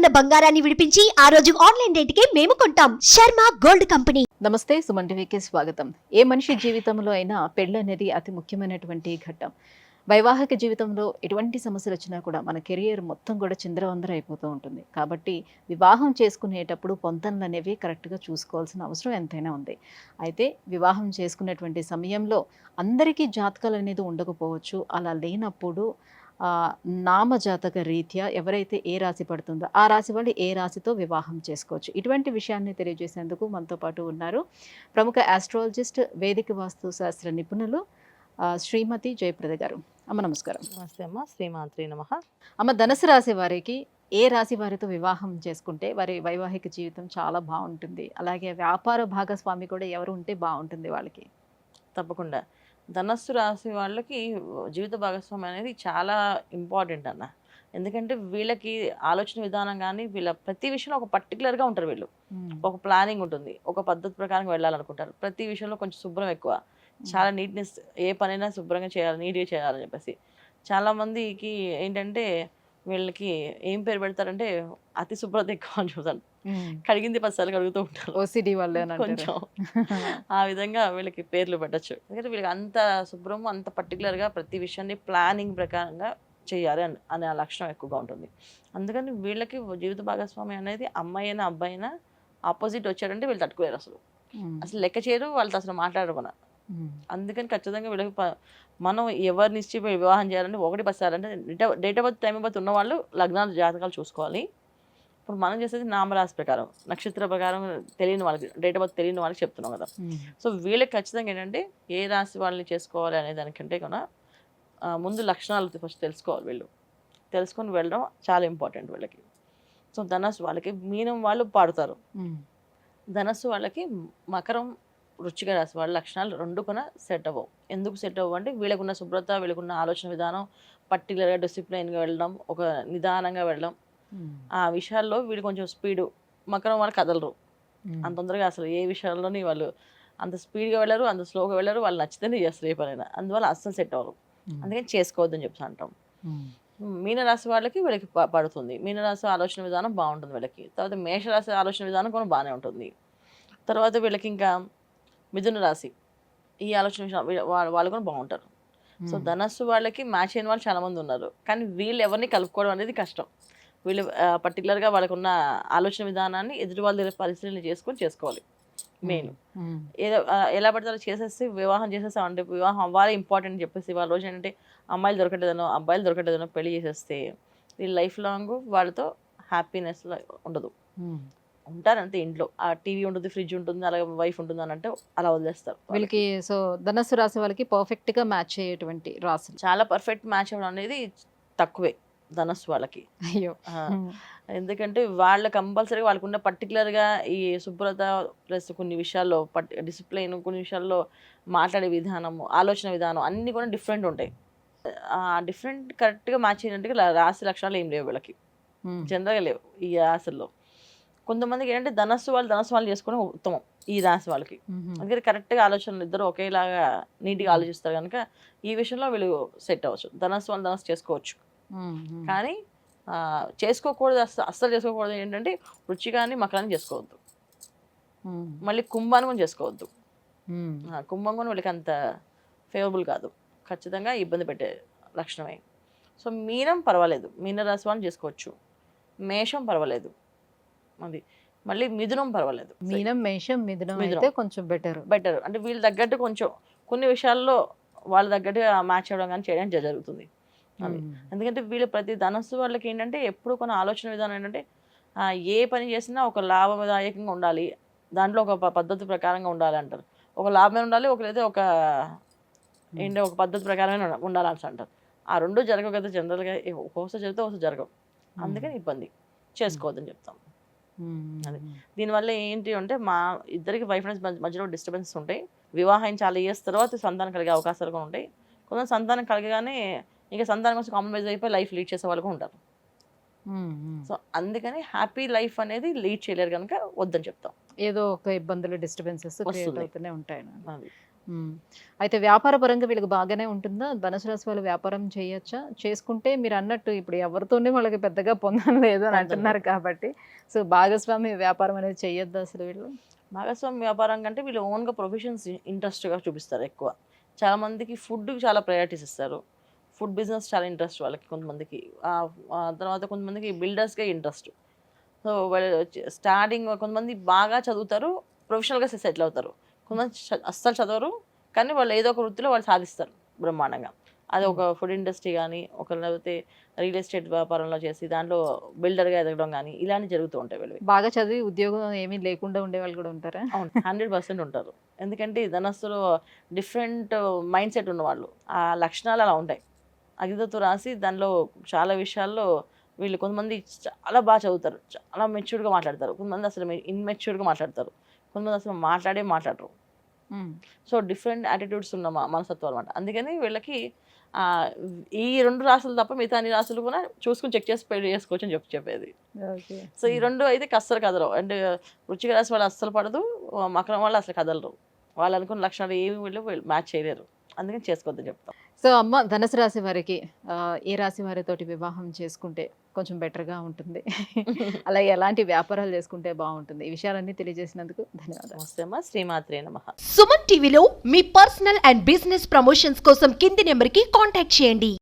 ఉన్న బంగారాన్ని విడిపించి ఆ రోజు ఆన్లైన్ రేటుకే మేము కొంటాం. Sharma gold company. నమస్తే సుమన్ టీవీకి స్వాగతం. ఏ మనిషి జీవితంలో అయినా పెళ్ళి అనేది అతి ముఖ్యమైనటువంటి ఘట్టం. వైవాహిక జీవితంలో ఎటువంటి సమస్యలు వచ్చినా కూడా మన కెరియర్ మొత్తం కూడా చిందరవందర అయిపోతూ ఉంటుంది. కాబట్టి వివాహం చేసుకునేటప్పుడు పొంతనలు అనేవి కరెక్ట్గా చూసుకోవాల్సిన అవసరం ఎంతైనా ఉంది. అయితే వివాహం చేసుకునేటువంటి సమయంలో అందరికీ జాతకాలు అనేది ఉండకపోవచ్చు. అలా లేనప్పుడు నామజాతక రీత్యా ఎవరైతే ఏ రాశి పడుతుందో ఆ రాశి వాళ్ళు ఏ రాశితో వివాహం చేసుకోవచ్చు. ఇటువంటి విషయాన్ని తెలియజేసేందుకు మనతో పాటు ఉన్నారు ప్రముఖ ఆస్ట్రాలజిస్ట్ వేదిక వాస్తు శాస్త్ర నిపుణులు శ్రీమతి జయప్రద గారు. అమ్మ నమస్కారం. నమస్తే అమ్మ. శ్రీమాత్రి నమ. అమ్మ ధనుసు రాశి వారికి ఏ రాశి వారితో వివాహం చేసుకుంటే వారి వైవాహిక జీవితం చాలా బాగుంటుంది. అలాగే వ్యాపార భాగస్వామి కూడా ఎవరు ఉంటే బాగుంటుంది వాళ్ళకి. తప్పకుండా. ధనస్సు రాశి వాళ్ళకి జీవిత భాగస్వామి అనేది చాలా ఇంపార్టెంట్ అన్న. ఎందుకంటే వీళ్ళకి ఆలోచన విధానం కానీ వీళ్ళ ప్రతి విషయంలో ఒక పర్టికులర్గా ఉంటారు వీళ్ళు. ఒక ప్లానింగ్ ఉంటుంది. ఒక పద్ధతి ప్రకారం వెళ్ళాలనుకుంటారు. ప్రతి విషయంలో కొంచెం శుభ్రం ఎక్కువ. చాలా నీట్నెస్ ఏ పనైనా శుభ్రంగా చేయాలి నీట్గా చేయాలని చెప్పేసి. చాలా మందికి ఏంటంటే వీళ్ళకి ఏం పేరు పెడతారంటే అతి శుభ్రత ఎక్కువ అని చూసాను కడిగింది పదిసార్లు కడుగుతూ ఉంటారు. ఓసిడి వాళ్ళే కొంచెం ఆ విధంగా వీళ్ళకి పేర్లు పెట్టచ్చు. ఎందుకంటే వీళ్ళకి అంత శుభ్రం అంత పర్టికులర్గా ప్రతి విషయాన్ని ప్లానింగ్ ప్రకారంగా చేయాలి అని అనే ఆ లక్షణం ఎక్కువగా ఉంటుంది. అందుకని వీళ్ళకి జీవిత భాగస్వామి అనేది అమ్మాయి అయినా అబ్బాయి అయినా ఆపోజిట్ వచ్చారంటే వీళ్ళు తట్టుకోలేరు అసలు. అసలు లెక్క చేయరు వాళ్ళతో అసలు మాట్లాడరు మన. అందుకని ఖచ్చితంగా వీళ్ళకి మనం ఎవరిని ఇచ్చి వివాహం చేయాలంటే ఒకటి పసారంటే date of birth time of birth ఉన్న వాళ్ళు లగ్నాలు జాతకాలు చూసుకోవాలి. ఇప్పుడు మనం చేసేది నామరాశి ప్రకారం నక్షత్ర ప్రకారం తెలియని వాళ్ళకి డేట్ ఆఫ్ బర్త్ తెలియని వాళ్ళకి చెప్తున్నాం కదా. సో వీళ్ళకి ఖచ్చితంగా ఏంటంటే ఏ రాశి వాళ్ళని చేసుకోవాలి అనే దానికంటే కూడా ముందు లక్షణాలు ఫస్ట్ తెలుసుకోవాలి వీళ్ళు తెలుసుకొని వెళ్ళడం చాలా ఇంపార్టెంట్ వీళ్ళకి సో ధనస్సు వాళ్ళకి మీనం వాళ్ళు పాడుతారు. ధనస్సు వాళ్ళకి మకరం రుచిగా రాశి వాళ్ళ లక్షణాలు రెండు కూడా సెట్ అవ్వవు ఎందుకు సెట్ అవ్వవు అంటే వీళ్ళకున్న శుభ్రత వీళ్ళకున్న ఆలోచన విధానం పర్టికులర్గా డిసిప్లైన్గా వెళ్ళడం ఒక నిదానంగా వెళ్ళడం. ఆ విషయాల్లో వీళ్ళు కొంచెం స్పీడు మకరం వాళ్ళు కదలరు. అంత తొందరగా అసలు ఏ విషయాల్లోని వాళ్ళు అంత స్పీడ్గా వెళ్ళరు అంత స్లోగా వెళ్ళరు వాళ్ళు నచ్చితేనే చేస్తారు ఏ పనైనా. అందువల్ల అస్సలు సెట్ అవ్వరు. అందుకని చేసుకోవద్దని చెప్పి అంటాం. మీనరాశి వాళ్ళకి వీళ్ళకి పడుతుంది. మీనరాశి ఆలోచన విధానం బాగుంటుంది వీళ్ళకి. తర్వాత మేషరాశి ఆలోచన విధానం కూడా బాగానే ఉంటుంది. తర్వాత వీళ్ళకి ఇంకా మిథున రాశి ఈ ఆలోచన వీళ్ళ- కూడా బాగుంటారు. సో. ధనస్సు వాళ్ళకి మ్యాచ్ అయిన వాళ్ళు చాలా మంది ఉన్నారు. కానీ వీళ్ళు ఎవరిని కలుపుకోవడం అనేది కష్టం. వీళ్ళు పర్టికులర్గా వాళ్ళకు ఉన్న ఆలోచన విధానాన్ని ఎదుటి వాళ్ళ దగ్గర పరిశీలన చేసుకొని చేసుకోవాలి. Main um. ఏదో ఆ, ఎలా పడితే అలా చేసేసి వివాహం చేసేసాం అంటే వివాహం అవ్వాలి ఇంపార్టెంట్ అని చెప్పేసి వాళ్ళ రోజు ఏంటంటే అమ్మాయిలు దొరకలేదనో అబ్బాయిలు దొరకలేదనో పెళ్ళి చేసేస్తే వీళ్ళు లైఫ్ లాంగ్ వాళ్ళతో హ్యాపీనెస్ ఉండదు. ఉమ్. ఉంటారంతే ఇంట్లో. ఆ టీవీ ఉంటుంది ఫ్రిడ్జ్ ఉంటుంది అలాగే వైఫ్ ఉంటుంది అని అంటే అలా వదిలేస్తారు వీళ్ళకి. సో ధనస్సు రాశి వాళ్ళకి పర్ఫెక్ట్గా మ్యాచ్ అయ్యేటువంటి రాశులు. చాలా పర్ఫెక్ట్ మ్యాచ్ అవ్వడం అనేది తక్కువే. ధనస్సు వాళ్ళకి. అయ్యో. ఎందుకంటే వాళ్ళ కంపల్సరీ వాళ్ళకు ఉన్న పర్టికులర్గా ఈ శుభ్రత ప్లస్ కొన్ని విషయాల్లో పట్ డిసిప్లైన్ కొన్ని విషయాల్లో మాట్లాడే విధానము ఆలోచన విధానం అన్నీ కూడా డిఫరెంట్ ఉంటాయి. ఆ డిఫరెంట్ కరెక్ట్గా మ్యాచ్ అయినట్టుగా రాశి లక్షణాలు ఏం లేవు వీళ్ళకి. జనరల్గా లేవు ఈ రాశుల్లో. కొంతమందికి ఏంటంటే ధనస్సు వాళ్ళు ధనస్సు వాళ్ళు చేసుకోవడం ఉత్తమం ఈ రాశి వాళ్ళకి. అందుకని కరెక్ట్గా ఆలోచనలు ఇద్దరు ఒకేలాగా నీట్గా ఆలోచిస్తారు కనుక ఈ విషయంలో వీళ్ళు సెట్ అవ్వచ్చు. ధనస్సు వాళ్ళు ధనస్సు చేసుకోవచ్చు. కానీ చేసుకోకూడదు అస్సలు అస్సలు చేసుకోకూడదు ఏంటంటే రుచిగాని మకరాన్ని చేసుకోవద్దు. మళ్ళీ కుంభాన్ని కూడా చేసుకోవద్దు. కుంభం కూడా వీళ్ళకి అంత ఫేవరబుల్ కాదు. ఖచ్చితంగా ఇబ్బంది పెట్టే లక్షణమే. సో మీనం పర్వాలేదు. మీన రాశి వాళ్ళని చేసుకోవచ్చు. మేషం పర్వాలేదు. అది. మళ్ళీ మిథునం పర్వాలేదు. మీనం మేషం మిథునం. అయితే కొంచెం బెటర్ బెటర్ అంటే వీళ్ళ తగ్గట్టు కొంచెం కొన్ని విషయాల్లో వాళ్ళ తగ్గట్టు మ్యాచ్ అవ్వడం కానీ చేయడం జరుగుతుంది. అది. ఎందుకంటే వీళ్ళు ప్రతి ధనస్సు వాళ్ళకి ఏంటంటే ఎప్పుడు కొన్ని ఆలోచన విధానం ఏంటంటే ఏ పని చేసినా ఒక లాభదాయకంగా ఉండాలి. దాంట్లో ఒక పద్ధతి ప్రకారంగా ఉండాలి అంటారు. ఒక లాభమే ఉండాలి ఒక లేదా ఒక ఏంటో ఒక పద్ధతి ప్రకారమే ఉండ- ఉండాలని అంటారు. ఆ రెండు జరగవు కదా జనరల్గా ఒకసారి జరిగితే ఒకసారి జరగవు. అందుకని ఇబ్బంది. చేసుకోవద్దని చెప్తాం. అది. దీనివల్ల ఏంటి అంటే మా ఇద్దరికి వైఫ్ అండ్ మధ్యలో డిస్టర్బెన్స్ ఉంటాయి. వివాహం చాలా ఇయర్స్ తర్వాత సంతానం కలిగే అవకాశాలు కూడా ఉంటాయి. కొంత సంతానం కలగగానే ఇంకా సంతానం కోసం కాంప్రమైజ్ అయిపోయి లైఫ్ లీడ్ చేసే వాళ్ళు ఉంటారు. సో అందుకని హ్యాపీ లైఫ్ అనేది లీడ్ చేయలేరు కనుక వద్దని చెప్తాం. ఏదో ఒక ఇబ్బందులు డిస్టర్బెన్సెస్. అవుతూనే ఉంటాయి. అయితే వ్యాపార పరంగా వీళ్ళకి బాగానే ఉంటుందా? ధనుసు రాశి వాళ్ళు వ్యాపారం చేయొచ్చా? చేసుకుంటే మీరు అన్నట్టు ఇప్పుడు ఎవరితోనే వాళ్ళకి పెద్దగా పొందడం లేదు అని అంటున్నారు కాబట్టి. సో భాగస్వామి వ్యాపారం అనేది చేయొద్దు అసలు వీళ్ళు? భాగస్వామి వ్యాపారం కంటే వీళ్ళు ఓన్గా ప్రొఫెషన్స్ ఇంట్రెస్ట్గా చూపిస్తారు ఎక్కువ. చాలా మందికి ఫుడ్ చాలా ప్రయారిటీస్ ఇస్తారు. ఫుడ్ బిజినెస్ చాలా ఇంట్రెస్ట్ వాళ్ళకి కొంతమందికి. తర్వాత కొంతమందికి బిల్డర్స్కే ఇంట్రెస్ట్. సో వాళ్ళు స్టార్టింగ్ కొంతమంది బాగా చదువుతారు ప్రొఫెషనల్గా సెటిల్ అవుతారు. కొంతమంది అస్సలు చదవరు కానీ వాళ్ళు ఏదో ఒక వృత్తిలో వాళ్ళు సాధిస్తారు బ్రహ్మాండంగా. అది ఒక ఫుడ్ ఇండస్ట్రీ కానీ ఒక లేకపోతే రియల్ ఎస్టేట్ వ్యాపారంలో చేసి దాంట్లో బిల్డర్గా ఎదగడం కానీ ఇలాంటివి జరుగుతూ ఉంటాయి వీళ్ళవి. బాగా చదివి ఉద్యోగం ఏమీ లేకుండా ఉండే వాళ్ళు కూడా ఉంటారా? అవును హండ్రెడ్ పర్సెంట్ ఉంటారు. ఎందుకంటే ధనస్సులో డిఫరెంట్ మైండ్ సెట్ ఉన్నవాళ్ళు. ఆ లక్షణాలు అలా ఉంటాయి. అగితతో రాసి దానిలో చాలా విషయాల్లో వీళ్ళు కొంతమంది చాలా బాగా చదువుతారు. చాలా మెచ్యూర్డ్గా మాట్లాడతారు. కొంతమంది అసలు ఇన్మెచ్యూర్డ్గా మాట్లాడతారు. కొంతమంది అసలు మాట్లాడే మాట్లాడరు. సో డిఫరెంట్ యాటిట్యూడ్స్ ఉన్న మా- మనస్తత్వం అనమాట అందుకని వీళ్ళకి ఈ రెండు రాసులు తప్ప మిగతా అన్ని రాసులు కూడా చూసుకుని చెక్ చేసి పెళ్ళి చేసుకోవచ్చు అని చెప్పి చెప్పేది. సో ఈ రెండు అయితే అస్సలు కదలవు. అంటే వృచ్చిక రాశి వాళ్ళు అస్సలు పడదు. మకరం వాళ్ళు అసలు కదలరు. వాళ్ళు అనుకున్న లక్షణాలు ఏమి వీళ్ళు మ్యాచ్ చేయలేరు. అందుకని చేసుకోవద్దని చెప్తాం. సో అమ్మ ధనుసు రాశి వారికి ఏ రాశి వారితోటి వివాహం చేసుకుంటే కొంచెం బెటర్గా ఉంటుంది. అలాగే ఎలాంటి వ్యాపారాలు చేసుకుంటే బాగుంటుంది? ఈ విషయాలన్నీ తెలియజేసినందుకు ధన్యవాదాలు. శ్రీమాత్రే నమ. సుమన్ టీవీలో మీ పర్సనల్ అండ్ బిజినెస్ ప్రమోషన్స్ కోసం కింది నెంబర్కి కాంటాక్ట్ చేయండి.